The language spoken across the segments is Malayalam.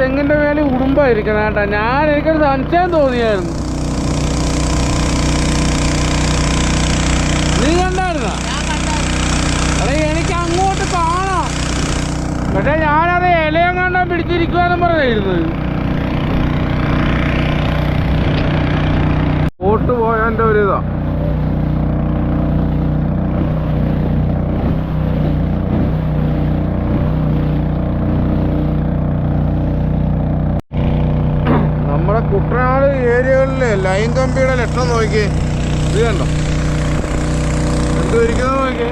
തെങ്ങിന്റെ മേലെ ഉടുമ്പായിരിക്കണം കേട്ടോ. ഞാൻ എനിക്കൊരു സംശയം തോന്നിയായിരുന്നു. നീ കണ്ടായിരുന്ന? അതെ എനിക്ക് അങ്ങോട്ട് കാണാം. പക്ഷെ ഞാനത് ഇലയും കണ്ടാൻ പിടിച്ചിരിക്കുവാന്നും പറഞ്ഞിരുന്നത് ഓട്ട് പോയാന്റെ ഒരു ഇതാ നമ്മുടെ ഏരിയകളിലെ ലൈൻ കമ്പിയുടെ ലക്ഷണം നോക്കി ഇത് കണ്ടോ? എന്ത് ഇരിക്കുന്നത് നോക്കി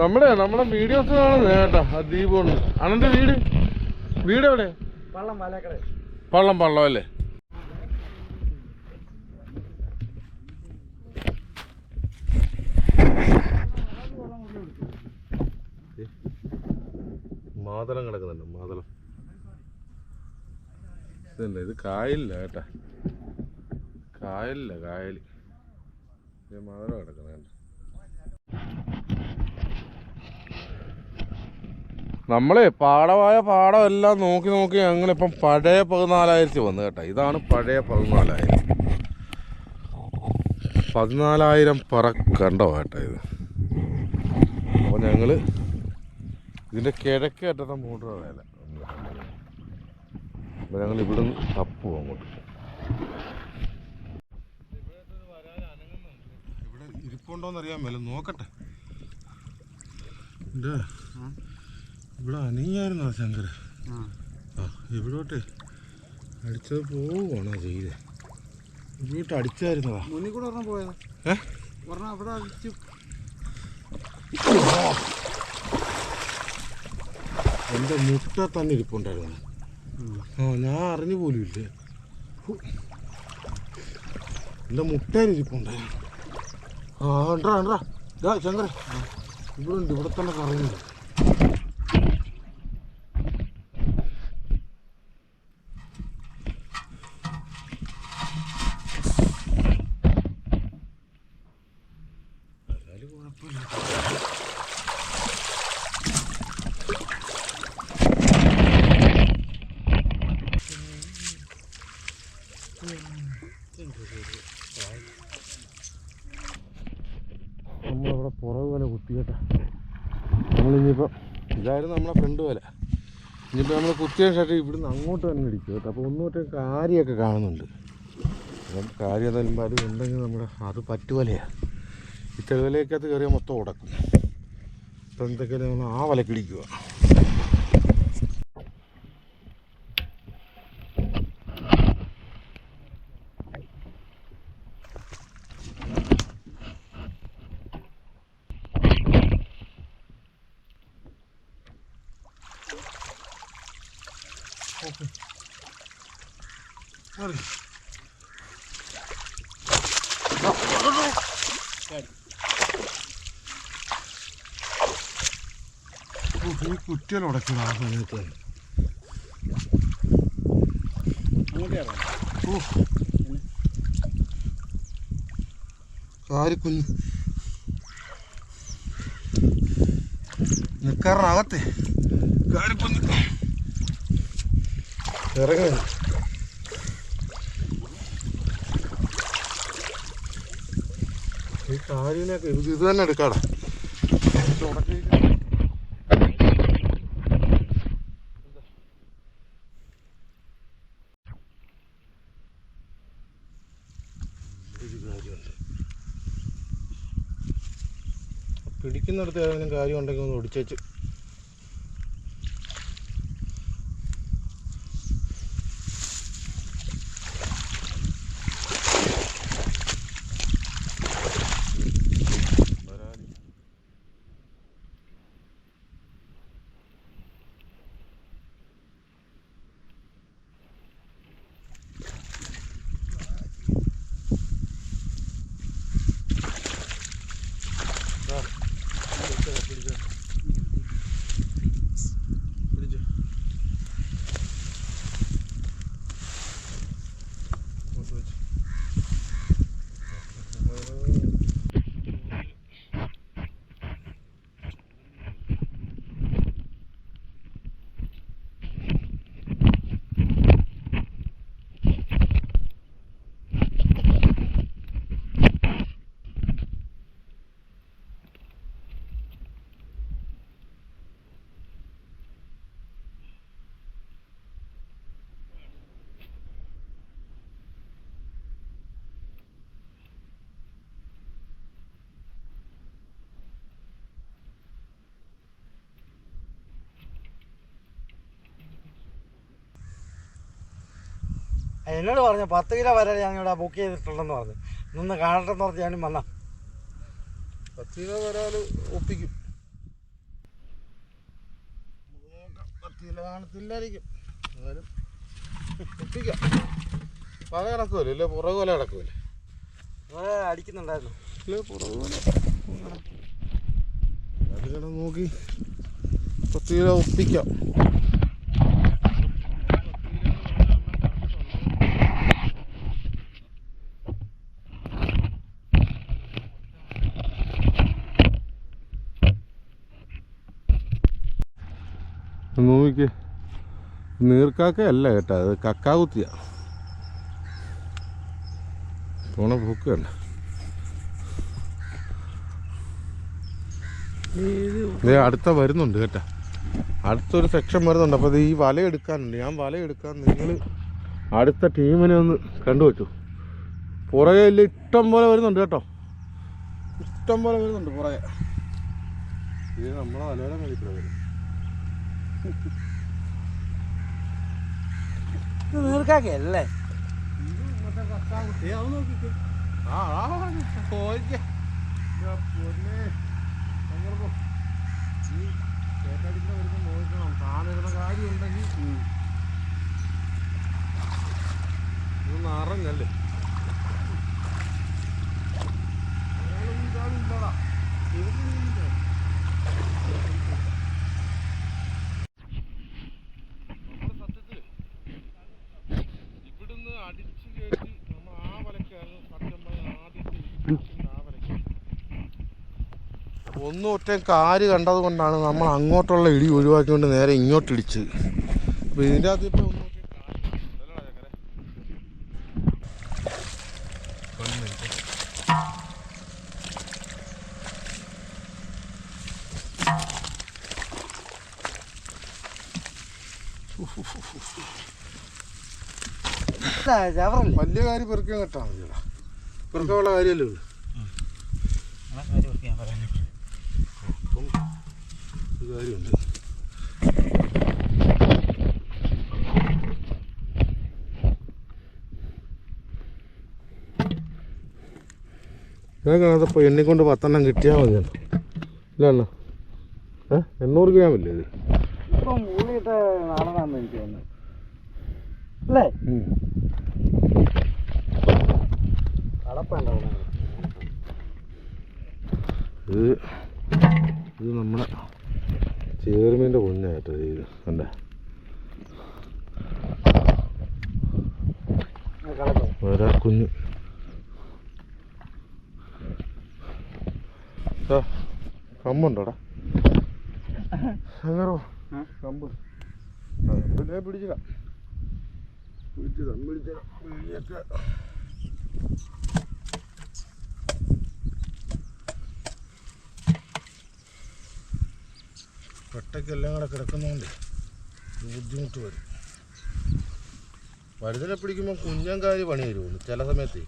നമ്മുടെ നമ്മുടെ വീഡിയോസ് കാണുന്നത് കേട്ടോ ആ ദീപുണ്ട്. അനന്റെ വീട്? വീട് എവിടെ? പള്ളം പള്ളം പള്ളം അല്ലേ? മാതളം കിടക്കുന്നുണ്ട് മാതളം. ഇതല്ല ഇത് കായലില്ല കേട്ടാ. കായലില്ല കായൽ. മാതളം കിടക്കുന്നുണ്ട് നമ്മളെ പാടമായ പാടം എല്ലാം നോക്കി നോക്കി ഞങ്ങളിപ്പം പഴയ പതിനാലായിരത്തി വന്നു കേട്ടോ. ഇതാണ് പഴയ പതിനാലായിരം. പതിനാലായിരം പറ കണ്ടോ കേട്ടോ ഇത്. അപ്പോൾ ഞങ്ങൾ ഇതിന്റെ കിഴക്കേ അറ്റത്തെ മോട്ടർ വേല. അപ്പം ഞങ്ങൾ ഇവിടെ നിന്ന് തപ്പു അങ്ങോട്ട്. ഇവിടെ ഇരിപ്പുണ്ടോന്ന് അറിയാൻ മേല നോക്കട്ടെ. ഇവിടെ അനങ്ങിയായിരുന്നു ആ ശങ്കര? ആ ഇവിടോട്ട് അടിച്ചത് പോവുകയാണോ ചെയ്തേ? ഇവിടോട്ട് അടിച്ചായിരുന്നതാ. മുന്നിൽ കൂടെ പോയത്. ഏ? ഒരെണ്ണം അവിടെ അടിച്ചു. എന്റെ മുട്ട തന്നെ ഇരിപ്പുണ്ടായിരുന്നു. ആ ഞാൻ അറിഞ്ഞു പോലും ഇല്ല. എന്റെ മുട്ടയിൽ ഇരിപ്പുണ്ടായിരുന്നു. ആ ഉണ്ടാ ഉണ്ടാ ഇതാ ശങ്കര. ഇവിടെ ഉണ്ട് ഇവിടെ തന്നെ കറങ്ങുന്നു എന്നാലും കുഴപ്പമില്ല നമ്മളവിടെ പുറകു വല കുത്തിയേട്ടാ നമ്മളിനിയിപ്പോൾ ഇതായിരുന്നു നമ്മളെ ഫ്രണ്ട് വല ശേഷം ഇവിടുന്ന് അങ്ങോട്ട് തന്നെ ഇടിക്കും കേട്ടോ. അപ്പോൾ മറ്റേ കാര്യമൊക്കെ കാണുന്നുണ്ട്. അപ്പം കാര്യം തരുമ്പോൾ അത് ഉണ്ടെങ്കിൽ നമ്മുടെ അത് പറ്റുവലയാണ് ഈ തെളിവലയൊക്കകത്ത് കയറിയാൽ മൊത്തം ഉടക്കും. ഇപ്പം എന്തൊക്കെയാണ് ആ വലക്കിടിക്കുക ഈ കുറ്റികൾ ഉടക്കണം ആ സമയത്ത് കാരിക്കുഞ്ഞ് നിൽക്കാറിനകത്തെ കാരിക്കുഞ്ഞ് ഇറങ്ങി. ഈ ഇത് ഇത് തന്നെ എടുക്കാടാ. പിടിക്കുന്നിടത്ത് ഏതെങ്കിലും കാര്യം ഉണ്ടെങ്കിൽ ഒന്ന് ഒടിച്ചേച്ച്. എന്നോട് പറഞ്ഞു പത്ത് കിലോ വരെ ഞാൻ ഇവിടെ ബുക്ക് ചെയ്തിട്ടുണ്ടെന്ന് പറഞ്ഞു. നിന്ന് കാണട്ടെന്ന് പറഞ്ഞ് ഞാനും വന്നാ. പത്ത് കിലോ വരാൽ ഒപ്പിക്കും. പത്ത് കിലോ കാണത്തില്ലായിരിക്കും. എന്നാലും ഒപ്പിക്കാം. പല കിടക്കുമല്ലോ ഇല്ല പുറകു പോലെ കിടക്കുമല്ലേ അടിക്കുന്നുണ്ടായിരുന്നു. ഇല്ല പുറകെ പോലെ അത് നോക്കി. പത്ത് കിലോ ഒപ്പിക്കാം. നോക്കിക്കേ. നീർക്കാക്കയല്ല കേട്ടോ അത് കക്കാകുത്തിയ. തോണ കണ്ട. ദേ അടുത്ത വരുന്നുണ്ട് കേട്ടാ. അടുത്തൊരു സെക്ഷൻ വരുന്നുണ്ട്. അപ്പോൾ ഈ വല എടുക്കാനുണ്ട്. ഞാൻ വല എടുക്കാൻ നിങ്ങൾ അടുത്ത ടീമിനെ ഒന്ന് കണ്ടുവച്ചു പുറകെ ഇല്ല ഇഷ്ടം പോലെ വരുന്നുണ്ട് കേട്ടോ. ഇഷ്ടം പോലെ വരുന്നുണ്ട് പുറകെ. ഇത് നമ്മളെ വലയുടെ കളിക്കുന്നത് നീർക്കാക്കല്ലേ ആ ആ പോയിക്കേ പൊന്നെ ഭയങ്കര പോ- ഈ കേട്ടടിക്കുന്ന വരുമ്പോൾ നോക്കണം താനിരുന്ന കാര്യമുണ്ടെങ്കിൽ ഇത് നിറഞ്ഞല്ലേ ഒരാളൊന്നും ഇതാണില്ലടാ. ഇതൊന്നുമില്ല. നമ്മൾ സത്യത്തിൽ ഇവിടുന്ന് അടിച്ചു കയറ്റി നമ്മൾ ആ വലക്കായിരുന്നു സത്യം പറഞ്ഞാൽ ആദ്യത്തെ ഇടിക്കുന്ന ആ വലയ്ക്ക് ഒന്നും ഒറ്റ കാര് കണ്ടത് കൊണ്ടാണ് നമ്മൾ അങ്ങോട്ടുള്ള ഇടി ഒഴിവാക്കിക്കൊണ്ട് നേരെ ഇങ്ങോട്ട് ഇടിച്ച് അപ്പോൾ ഇതിന്റെ അകത്ത് ഇപ്പോൾ വലിയ കാര്യം പെറുക്കാൻ കേട്ടാ പെറുക്കാനുള്ള കാര്യമല്ലേ ഉള്ളൂ. കാര്യമുണ്ട്. ഞാൻ കാണാത്തപ്പോൾ എന്നെ കൊണ്ട് പത്തെണ്ണം കിട്ടിയാൽ മതിയാണ് ഇല്ല അണ്ണ ഏ? എണ്ണൂറ് ഗ്രാം ഇല്ലേ ഇത് ഇത് നമ്മുടെ ചേർമീന്റെ കുഞ്ഞായിട്ട് ഇത്. കണ്ടേ? കളപ്പം ഒരാ കുഞ്ഞ് കമ്പുണ്ടോടാ? അങ്ങനെ കമ്പ്. പിന്നെ പിടിച്ചിടാം പിടിച്ചിടാം പിടിച്ചിടാം പിടിച്ചേക്കാം. ഒറ്റയ്ക്കെല്ലാം കൂടെ കിടക്കുന്നതുകൊണ്ട് ബുദ്ധിമുട്ട് വരും. വലുതിനെ പിടിക്കുമ്പോൾ കുഞ്ഞങ്കാരി പണി വരുള്ളൂ ചില സമയത്ത്.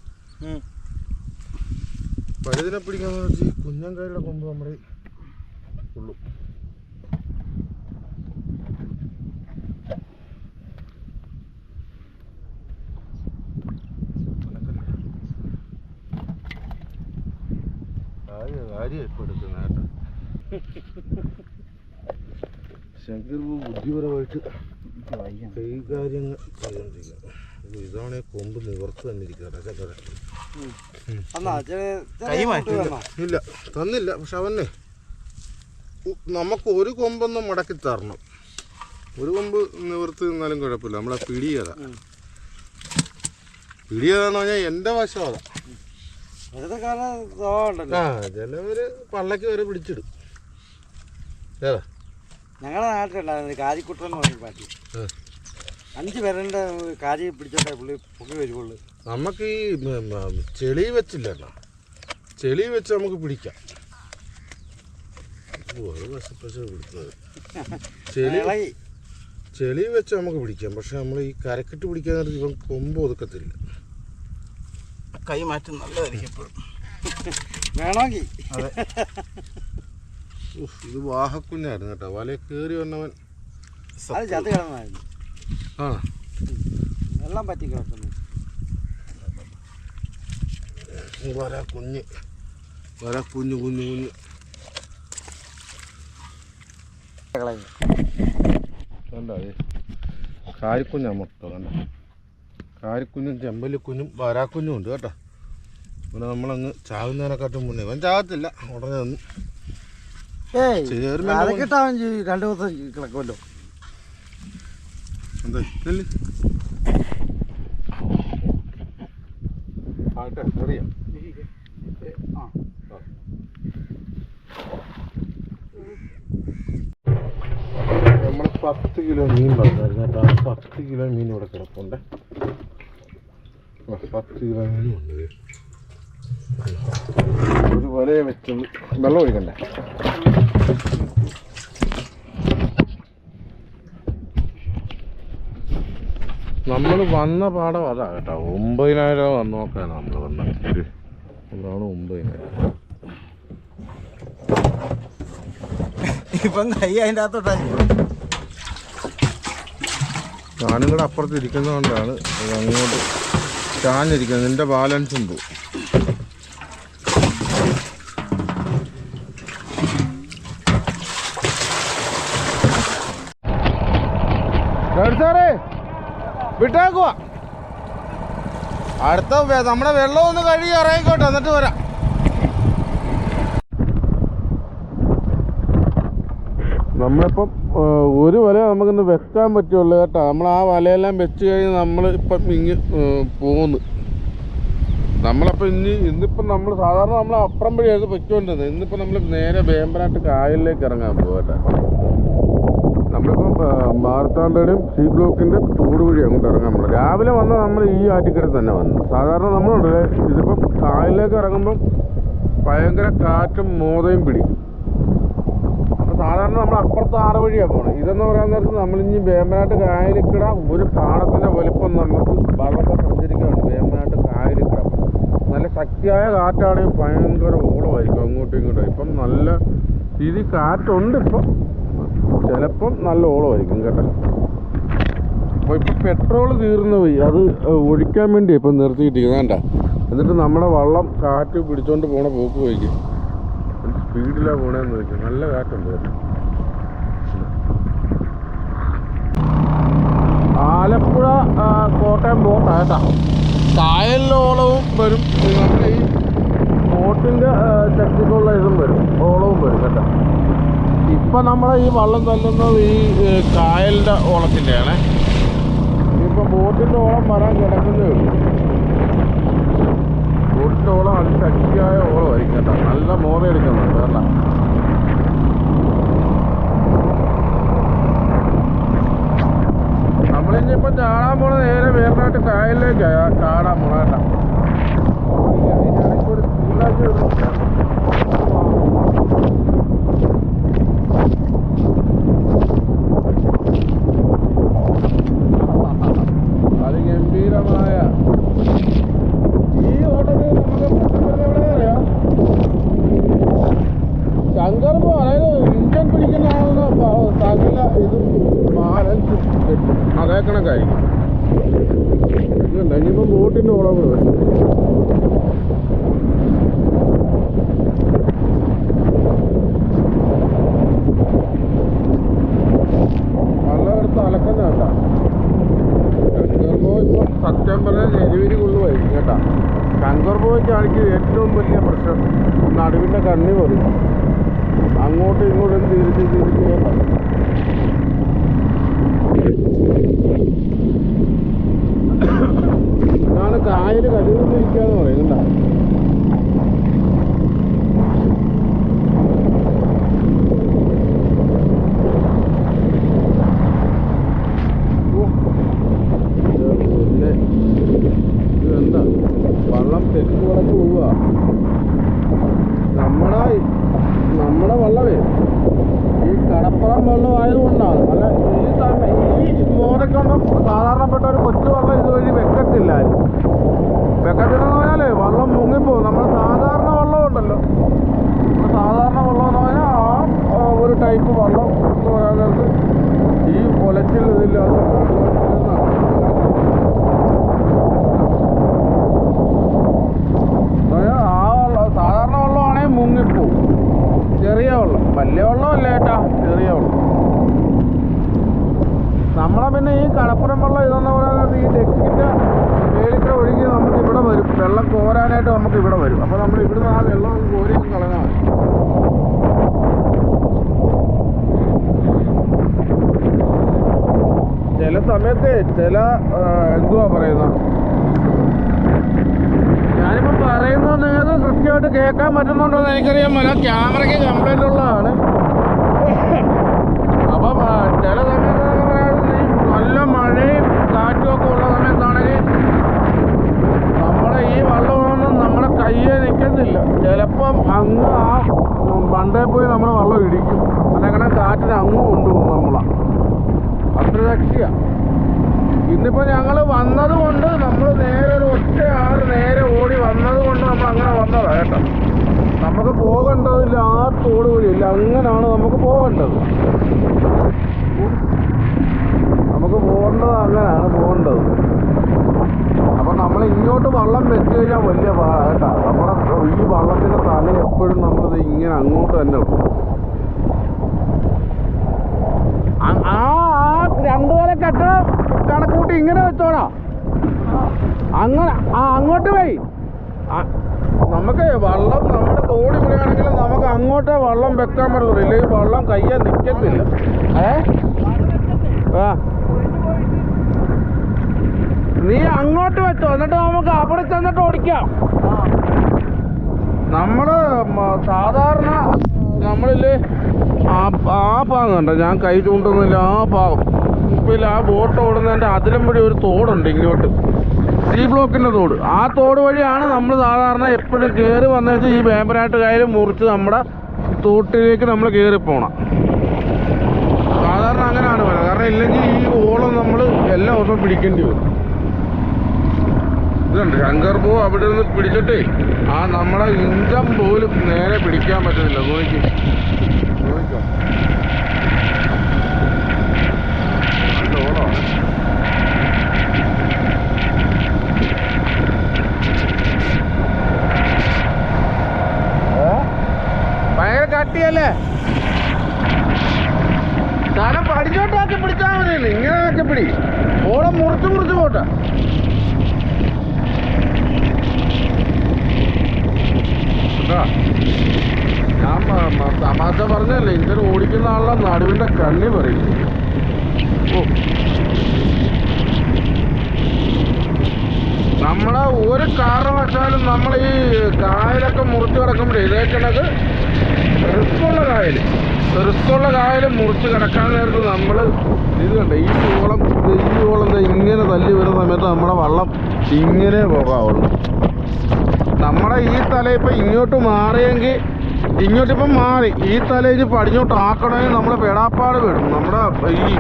വലുതിനെ പിടിക്കാന്ന് കുഞ്ഞം കുഞ്ഞങ്കാരിയുടെ കൊമ്പ് നമ്മുടെ ഉള്ളു കാര്യം കാര്യം ഇപ്പൊ എടുക്കുന്ന കേട്ടോ ശങ്കർ ബുദ്ധിപരമായിട്ട് കൈകാര്യങ്ങൾ ചെയ്തുകൊണ്ടിരിക്കുക അപ്പൊ ഇതാണ് കൊമ്പ് നിവർത്ത് തന്നിരിക്കുന്നത് കൈ ഇല്ല തന്നില്ല. പക്ഷെ അവനെ നമുക്ക് ഒരു കൊമ്പൊന്നും മടക്കി തരണം. ഒരു കൊമ്പ് നിവർത്ത് നിന്നാലും കുഴപ്പമില്ല. നമ്മളെ പിടിയതാ. പിടിയതാന്ന് പറഞ്ഞാൽ എന്റെ വശം അതാ. ആ ചിലവര് പള്ളക്ക് വരെ പിടിച്ചിടും. ഏതാ ഞങ്ങളുടെ നാട്ടിലുണ്ടായിരുന്നു കാരിക്കുട്ടൻ എന്ന് പറഞ്ഞ പാട്ടി. അഞ്ച് പേരുടെ കാരി പിടിച്ചോട്ടെ പുള്ളി പൊക്കി വരുവുള്ളു. നമുക്ക് ഈ ചെളി വെച്ചില്ല ചെളി വെച്ച് നമുക്ക് പിടിക്കാം. ചെളി ചെളി വെച്ച് നമുക്ക് പിടിക്കാം പക്ഷെ നമ്മൾ ഈ കരക്കെട്ട് പിടിക്കാൻ നേരത്തെ ഇവൻ കൊമ്പ് ഒതുക്കത്തില്ല. കൈ മാറ്റം നല്ലതായിരിക്കും എപ്പോഴും വേണമെങ്കിൽ. ഇത് വാഹക്കുഞ്ഞായിരുന്നു കേട്ടോ. വല കയറി വന്നവൻ അത് കിടന്നായിരുന്നു ആ കുഞ്ഞ്. വര കുഞ്ഞു കുഞ്ഞു കുഞ്ഞു. കണ്ടേ കാരിക്കുഞ്ഞാ മൊത്തം കണ്ട? കാരിക്കുഞ്ഞും ചെമ്പലിക്കുഞ്ഞും വരാക്കുഞ്ഞും ഉണ്ട് കേട്ടോ. പിന്നെ നമ്മളങ്ങ് ചാവുന്നതിനെക്കാട്ടും മുന്നേ. ഇവൻ ചാകത്തില്ല ഉടനെ ഒന്ന് ഏയ് അരക്കിട്ടാവൻ രണ്ടു ദിവസം കിടക്കുമല്ലോ. നമ്മൾ പത്ത് കിലോ മീൻ വന്നായിരുന്നു കേട്ടോ. പത്ത് കിലോ മീൻ ഇവിടെ കിടപ്പുണ്ട്. പത്ത് കിലോ മീനുണ്ട് ഇത്. ഒരു വെച്ചത് വെള്ളം ഒഴിക്കണ്ടേ? നമ്മൾ വന്ന പാടം അതാ കേട്ടോ. ഒമ്പതിനായിരം വന്ന് നോക്കാൻ നമ്മൾ വന്ന അതാണ് ഒമ്പതിനായിരം ഇപ്പം കൈ അതിന്റെ അകത്തോട്ടായി. ഞാനും കൂടെ അപ്പുറത്ത് ഇരിക്കുന്നതുകൊണ്ടാണ് അങ്ങോട്ട് ചാഞ്ഞിരിക്കുന്നത്. നിന്റെ ബാലൻസ് പോവും വിട്ടേക്കുവാ. അടുത്ത നമ്മുടെ വെള്ളം ഒന്ന് കഴുകി ഇറങ്ങിക്കോട്ടെ എന്നിട്ട് വരാം. നമ്മളിപ്പം ഒരു വല നമുക്കിന്ന് വെക്കാൻ പറ്റുള്ളൂ കേട്ടോ. നമ്മൾ ആ വലയെല്ലാം വെച്ച് കഴിഞ്ഞ് നമ്മൾ ഇപ്പം ഇങ്ങ് പോകുന്നു നമ്മളപ്പോൾ ഇനി ഇന്നിപ്പം നമ്മൾ സാധാരണ നമ്മൾ അപ്പുറം വഴിയായിരുന്നു പൊയ്ക്കൊണ്ടിരുന്നത്. ഇന്നിപ്പോൾ നമ്മൾ നേരെ വേമ്പനാട്ട് കായലിലേക്ക് ഇറങ്ങാൻ പോകട്ടെ കേട്ടോ. നമ്മളിപ്പം മാർത്താണ്ടയുടെയും സി ബ്ലോക്കിന്റെ തോട് വഴി അങ്ങോട്ട് ഇറങ്ങാൻ നമ്മൾ രാവിലെ വന്നാൽ നമ്മൾ ഈ ആറ്റിക്കര തന്നെ വന്നു. സാധാരണ നമ്മളുണ്ടല്ലേ ഇതിപ്പം കായലിലേക്ക് ഇറങ്ങുമ്പം ഭയങ്കര കാറ്റും മോതയും പിടിക്കും. അപ്പൊ സാധാരണ നമ്മൾ അപ്പുറത്ത് ആറ് വഴിയാണ് പോകണം ഇതെന്ന് പറയാൻ നേരത്ത് നമ്മളിഞ്ഞി വേമ്പനാട്ട് കായലിക്കട ഒരു പാടത്തിന്റെ വലിപ്പം നമുക്ക് വള്ളത്തെ സഞ്ചരിക്കാണ് വേമ്പനാട്ട് കായലിക്കട. നല്ല ശക്തിയായ കാറ്റാണെങ്കിൽ ഭയങ്കര ഓളമായിരിക്കും അങ്ങോട്ടും ഇങ്ങോട്ടും. ഇപ്പം നല്ല രീതി കാറ്റുണ്ട് ഇപ്പം. ചിലപ്പം നല്ല ഓളമായിരിക്കും കേട്ടോ. അപ്പോൾ ഇപ്പം പെട്രോൾ തീർന്നു പോയി. അത് ഒഴിക്കാൻ വേണ്ടി ഇപ്പം നിർത്തിയിട്ടിരിക്കുന്നത് വേണ്ട എന്നിട്ട് നമ്മുടെ വള്ളം കാറ്റ് പിടിച്ചോണ്ട് പോണ പോക്ക് പോയിക്ക്. സ്പീഡിലാണ് പോണേന്ന് ചോദിക്കും. നല്ല കാറ്റുണ്ട്. ആലപ്പുഴ കോട്ടയം ബോട്ടാ കേട്ടാ. കായലിലോളവും വരും. നമ്മുടെ ഈ ബോട്ടിന്റെ ശക്തിക്കുള്ള ഇതും വരും. ഓളവും വരും കേട്ടോ. ഇപ്പം നമ്മളെ ഈ വള്ളം തല്ലുന്നത് ഈ കായലിന്റെ കായലിന്റെ ഇപ്പൊ ബോട്ടിന്റെ ഓളം വരാൻ കിടക്കുന്നേ ഉള്ളൂ. ബോട്ടിന്റെ ഓളം അതിശക്തിയായ ഓളമായിരിക്കും കേട്ടോ. നല്ല മോത എടുക്കുന്നുണ്ട് കേട്ടോ. നമ്മളിനിയിപ്പം ചാടാൻ പോണ നേരെ വേറെ കായലിലേക്കാണ് ചാടാൻ പോണ കേട്ടോ. അതിനിടയ്ക്ക് ഒരു സ്പീഡാക്കി അതിഗംഭീരമായ ഈ കിട്ടും അതേ കണക്കായിരിക്കും ഇതുണ്ട് ഇനിയിപ്പോൾ ബോട്ടിന്റെ ഓളം കൂടെ വരും വെള്ളമെടുത്ത് അലക്കുന്ന കേട്ടാ ശങ്കർ ബോയ് ഇപ്പം സത്യം പറഞ്ഞാൽ നെരുവിരി കൊള്ളുമായിരിക്കും കേട്ടാ ശങ്കർ ബോയ്ക്കാണെങ്കിൽ ഏറ്റവും വലിയ പ്രശ്നം നടുവിന്റെ കണ്ണി പറയും അങ്ങോട്ടും ഇങ്ങോട്ടും തിരിച്ച് തിരിച്ച് കേട്ടാ ഇതാണ് കായൽ കടുവിരിക്കാന്ന് പറയും കേട്ടാ ഓ ഇത് ഇതെന്താ വള്ളം തെക്ക് വടക്ക് പോവുക നമ്മുടെ നമ്മുടെ വള്ളമേ ഈ കടപ്പുറം വെള്ളം ആയതുകൊണ്ടാണ് അല്ല ഈ സമയ ഈ മോരക്കൊന്നും സാധാരണപ്പെട്ട ഒരു കൊച്ചു വള്ളം ഇതുവഴി വെക്കത്തില്ല ആരും. വെക്കത്തില്ലെന്ന് പറഞ്ഞാലേ വള്ളം മുങ്ങിപ്പോകും നമ്മൾ സാധാരണ വള്ളം ഉണ്ടല്ലോ നമ്മുടെ സാധാരണ വള്ളം എന്ന് പറഞ്ഞാൽ ആ ആ, ഒരു ടൈപ്പ് വള്ളം എന്ന് പറയുന്നത് ഈ ഒലച്ചിൽ ഇതില്ലാതെ അതായത് വലിയ വെള്ളമല്ല ഏട്ടാ ചെറിയ വെള്ളം നമ്മളെ പിന്നെ ഈ കടപ്പുറം വെള്ളം ഇതെന്ന് പറയുന്നത് ഈ ഡെക്കിന്റെ മേളിക്കൂടെ ഒഴുകി നമുക്ക് ഇവിടെ വരും. വെള്ളം കോരാനായിട്ട് നമുക്ക് ഇവിടെ വരും. അപ്പോൾ നമ്മൾ ഇവിടുന്ന് ആ വെള്ളം കോരി കളഞ്ഞാൽ ചില സമയത്ത് ചില എന്തുവാ പറയുന്നത് ഞാനിപ്പോ പറയുന്നത് നിങ്ങൾക്ക് കൃത്യമായിട്ട് കേൾക്കാൻ പറ്റുന്നുണ്ടോ എന്ന് എനിക്കറിയാൻ ക്യാമറയ്ക്ക് കംപ്ലൈന്റ് ഉള്ളതാണ് അപ്പം ആ, ചില സമയത്ത് എന്നൊക്കെ പറയുന്നത് ഈ നല്ല മഴയും കാറ്റും ഒക്കെ ഉള്ള സമയത്താണെങ്കിൽ നമ്മളെ ഈ വെള്ളമൊന്നും നമ്മുടെ കയ്യെ നിൽക്കുന്നില്ല ചിലപ്പം അങ്ങ് ആ പണ്ടേ പോയി നമ്മുടെ വെള്ളം ഇടിക്കും അല്ലെങ്കിൽ കാറ്റിന് അങ്ങ് കൊണ്ടുപോകും നമ്മളാ അത്ര രക്ഷയാ ഇന്നിപ്പോ ഞങ്ങൾ വന്നത് കൊണ്ട് നമ്മൾ നേരെ ഒരു ഒറ്റ ആറ് നേരെ ഓടി വന്നത് കൊണ്ട് നമ്മൾ അങ്ങനെ വന്നതാ കേട്ടോ നമുക്ക് പോകേണ്ടതില്ല ആ തോട് വഴിയില്ല അങ്ങനാണ് നമുക്ക് പോകേണ്ടത് നമുക്ക് പോകേണ്ടത് അങ്ങനെയാണ് പോകേണ്ടത് അപ്പൊ നമ്മൾ ഇങ്ങോട്ട് വള്ളം വെച്ച് കഴിഞ്ഞാൽ വലിയ പാടാ കേട്ടോ നമ്മുടെ ഈ വള്ളത്തിന്റെ തല എപ്പോഴും നമ്മളിത് ഇങ്ങനെ അങ്ങോട്ട് തന്നെ ഇടും. ആ ആ ആ രണ്ടു നില കെട്ടണം കണക്കൂട്ടി ഇങ്ങനെ വെച്ചോടാ അങ്ങനെ ആ അങ്ങോട്ട് പോയി. നമുക്ക് വള്ളം നമ്മുടെ തോടി വിടുകയാണെങ്കിൽ നമുക്ക് അങ്ങോട്ടേ വള്ളം വെക്കാൻ പറ്റുള്ളൂ ഇല്ലെങ്കിൽ വള്ളം കയ്യെ നിൽക്കത്തില്ല ഏ? ആ. നീ അങ്ങോട്ട് വെച്ചോ. എന്നിട്ട് നമുക്ക് അവിടെ ചെന്നിട്ട് ഓടിക്കാം. നമ്മൾ സാധാരണ നമ്മളില്ലേ ആ ആ ഭാഗം കണ്ടോ? ഞാൻ കൈ ചൂണ്ടുന്നില്ല ആ ഭാഗം. ഇപ്പം ആ ബോട്ട് ഓടുന്നതിന്റെ അതിലും വഴി ഒരു തോടുണ്ട് ഇങ്ങോട്ട്. സി ബ്ലോക്കിന്റെ തോട്. ആ തോട് വഴിയാണ് നമ്മൾ സാധാരണ എപ്പോഴും കയറി വന്നേച്ച് ഈ വേമ്പനാട്ട് കായൽ മുറിച്ച് നമ്മുടെ തോട്ടിലേക്ക് നമ്മൾ കയറി പോണം. സാധാരണ അങ്ങനെയാണ് പറയുന്നത് കാരണം ഇല്ലെങ്കിൽ ഈ ഓളം നമ്മൾ എല്ലാ ദിവസവും പിടിക്കേണ്ടി വരും. ഇതുണ്ട്. ശങ്കർ പൂ അവിടെ നിന്ന് പിടിച്ചിട്ടേ ആ നമ്മളെ ഇഞ്ചം പോലും നേരെ പിടിക്കാൻ പറ്റുന്നില്ല. നോക്കി നോക്കിക്കോ നല്ല ഓളമാണ് ഏ? കട്ടിയല്ലേ സ്ഥലം പടിഞ്ഞോട്ടാക്കി പിടിച്ചാൽ മതിയല്ലേ? ഇങ്ങനെ ആക്കി പിടി. ഓളം മുറിച്ച് മുറിച്ച് പോട്ടെ? ഞാൻ തമാശ പറഞ്ഞല്ലേ ഇങ്ങനെ ഓടിക്കുന്ന ആളുടെ നടുവിന്റെ കണ്ണി പറയും. ഓ. നമ്മളെ ഒരു കാരണവശാലും നമ്മൾ ഈ കായലൊക്കെ മുറിച്ച് കിടക്കുമ്പോഴേ ഇതേ കണക്ക് റിസ്ക്കുള്ള കായൽ റിസ്ക്കുള്ള കായൽ മുറിച്ച് കിടക്കാൻ നേരത്ത് നമ്മൾ ഇത് കണ്ട? ഈ ഓളം ഈ ഓളം ഇങ്ങനെ തല്ലി വരുന്ന സമയത്ത് നമ്മുടെ വള്ളം ഇങ്ങനെ പോകാവുള്ളൂ. നമ്മുടെ ഈ തല ഇപ്പൊ ഇങ്ങോട്ട് മാറിയെങ്കിൽ ഇങ്ങോട്ടിപ്പം മാറി. ഈ തല ഇനി പടിഞ്ഞോട്ട് ആക്കണമെങ്കിൽ നമ്മുടെ പെടാപ്പാട് വിടും നമ്മുടെ ഈ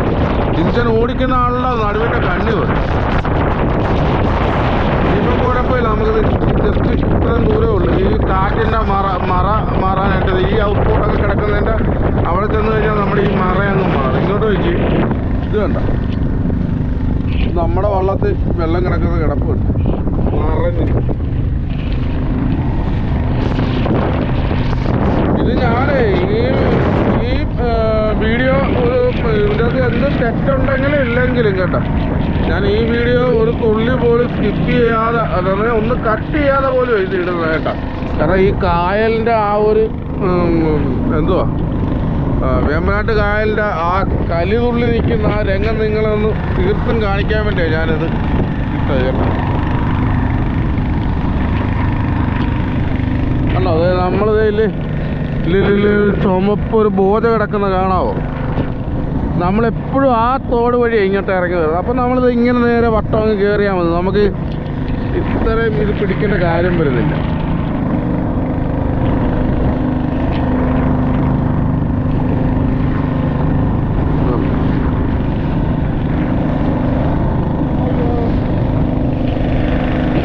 ഇഞ്ചൻ ഓടിക്കുന്ന ആളുടെ നടുവിന്റെ കണ്ണി വരും. കുഴപ്പമില്ല. നമുക്ക് ജസ്റ്റ് ഇത്രയും ദൂരമേ ഉള്ളൂ. ഈ കാറ്റിന്റെ മറ മറ മാറാനായിട്ട് ഈ ഔട്ട് ബോട്ടൊക്കെ കിടക്കുന്നതിന്റെ അവിടെ ചെന്ന് കഴിഞ്ഞാൽ നമ്മുടെ ഈ മറയങ്ങ് മാറും. ഇങ്ങോട്ട് വെച്ച് ഇത് കണ്ട? നമ്മുടെ വള്ളത്തിൽ വെള്ളം കിടക്കുന്ന കിടപ്പുണ്ട് മറഞ്ഞ്. ഇത് ഞാനേ ഈ ഈ വീഡിയോ ഇതിന്റെ അകത്ത് എന്ത് തെറ്റുണ്ടെങ്കിലും ഇല്ലെങ്കിലും കേട്ടോ ഞാൻ ഈ വീഡിയോ ഒരു തുള്ളി പോലും സ്കിപ്പ് ചെയ്യാതെ അതായത് ഒന്ന് കട്ട് ചെയ്യാതെ പോലും ഇത് ഇടുന്നത് കേട്ടോ. കാരണം ഈ കായലിന്റെ ആ ഒരു എന്തുവാ? വേമ്പനാട്ട് കായലിന്റെ ആ കലിതുള്ളി നിൽക്കുന്ന ആ രംഗം നിങ്ങളൊന്ന് തീർത്തും കാണിക്കാൻ വേണ്ടിയാണ് ഞാനത് ഇട്ടത് കേട്ടോ. കണ്ടോ? അതായത് നമ്മളിതിൽ ചുമപ്പൊരു ബോധ കിടക്കുന്ന കാണാവോ? നമ്മളെപ്പോഴും ആ തോട് വഴി ഇങ്ങോട്ട് ഇറങ്ങി വരുന്നത് അപ്പം നമ്മളിത് ഇങ്ങനെ നേരെ വട്ടം അങ്ങ് കയറിയാൽ മതി. നമുക്ക് ഇത്രയും ഇത് പിടിക്കേണ്ട കാര്യം വരുന്നില്ല.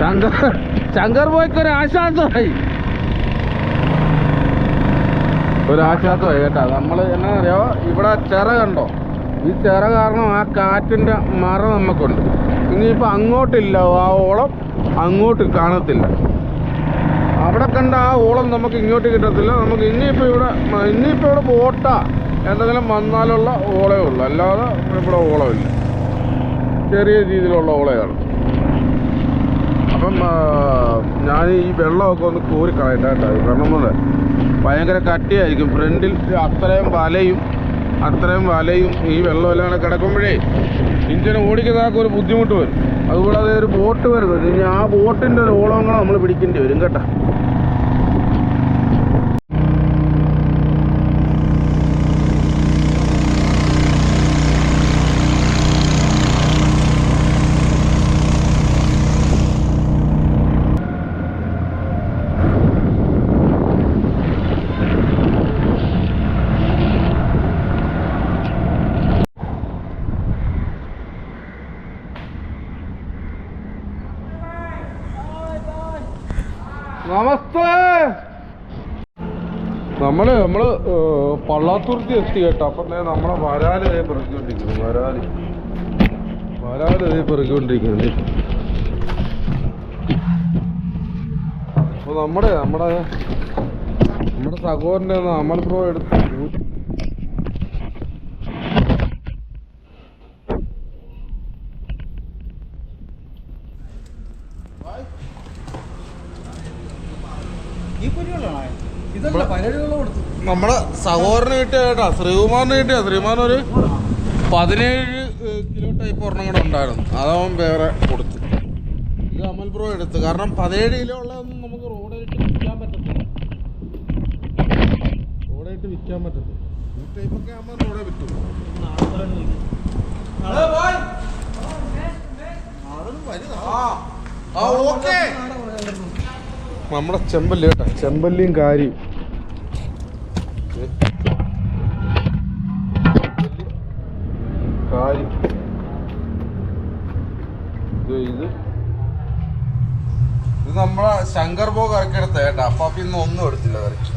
ശങ്കർ ശങ്കർ പോയിക്ക് ഒരു ആശ്വാസമായി. ഒരു ആശ്വാസമായി കേട്ടോ. നമ്മൾ എന്നാ അറിയോ ഇവിടെ ചിറ കണ്ടോ? ഈ ചിറ കാരണം ആ കാറ്റിന്റെ മറ നമുക്കുണ്ട് ഇനിയിപ്പോൾ അങ്ങോട്ടില്ല ആ ഓളം അങ്ങോട്ട് കാണത്തില്ല. അവിടെ കണ്ട ആ ഓളം നമുക്ക് ഇങ്ങോട്ട് കിട്ടത്തില്ല. നമുക്ക് ഇനിയിപ്പോൾ ഇവിടെ ഇനിയിപ്പോൾ ഇവിടെ ബോട്ട എന്തെങ്കിലും വന്നാലുള്ള ഓളേ ഉള്ളൂ. അല്ലാതെ ഇവിടെ ഓളമില്ല ചെറിയ രീതിയിലുള്ള ഓളയാണ്. അപ്പം ഞാൻ ഈ വെള്ളമൊക്കെ ഒന്ന് കോരി കളയട്ടെ കേട്ടോ. കാരണം ഭയങ്കര കട്ടിയായിരിക്കും. ഫ്രണ്ടിൽ അത്രയും വലയും അത്രയും വലയും ഈ വെള്ളമെല്ലാം കൂടെ കിടക്കുമ്പോഴേ ഇഞ്ചിന് ഓടിക്കുന്നതൊക്കെ ഒരു ബുദ്ധിമുട്ട് വരും. അതുകൂടാതെ ഒരു ബോട്ട് വരുന്നത്. ഇനി ആ ബോട്ടിന്റെ ഒരു ഓളം കൂടെ നമ്മൾ പിടിക്കേണ്ടി വരും കേട്ടോ. നമസ്തേ. നമ്മൾ നമ്മൾ പള്ളാത്തുരുത്തി എത്തി കേട്ടോ. അപ്പം നമ്മളെ വരാൽ ദേ പെറുക്കിക്കൊണ്ടിരിക്കുന്നു വരാൽ. വരാൽ ദേ പെറുക്കിക്കൊണ്ടിരിക്കുന്നു. ദേ. അപ്പൊ നമ്മുടെ നമ്മുടെ നമ്മുടെ സഹോദരന്റെ അമൽ ബ്രോ എടുത്ത് ഊറ്റി- ഈ കുരുകളാണോ ഇതല്ല പരടുകൾ കൊടുത്തു നമ്മുടെ സഹോദരന് കിട്ടിയ കേട്ടാ. ശ്രീകുമാറിന് കിട്ടിയ ശ്രീകുമാറിന് ഒരു പതിനേഴ് കിലോ ടൈപ്പ് ഒരെണ്ണം കൂടെ ഉണ്ടായിരുന്നു. അതവൻ വേറെ കൊടുത്തു. ഇത് അമൽ ബ്രോ എടുത്തു. കാരണം പതിനേഴ് കിലോ ഉള്ളതൊന്നും നമുക്ക് റോഡായിട്ട് വിൽക്കാൻ പറ്റത്തില്ല. റോഡായിട്ട് വിൽക്കാൻ പറ്റത്തില്ല. ഈ ടൈപ്പൊക്കെ ആകുമ്പോൾ റോഡേ നമ്മുടെ ചെമ്പല്ലി കേട്ടോ. ചെമ്പല്ലിയും കാരിയും. കാരി ഇത് ഇത് നമ്മളെ ശങ്കർ ഭോഗ് ഇറക്കിയെടുത്ത കേട്ടോ. അപ്പൊ അപ്പൊ ഒന്നും എടുത്തില്ല കറക്കി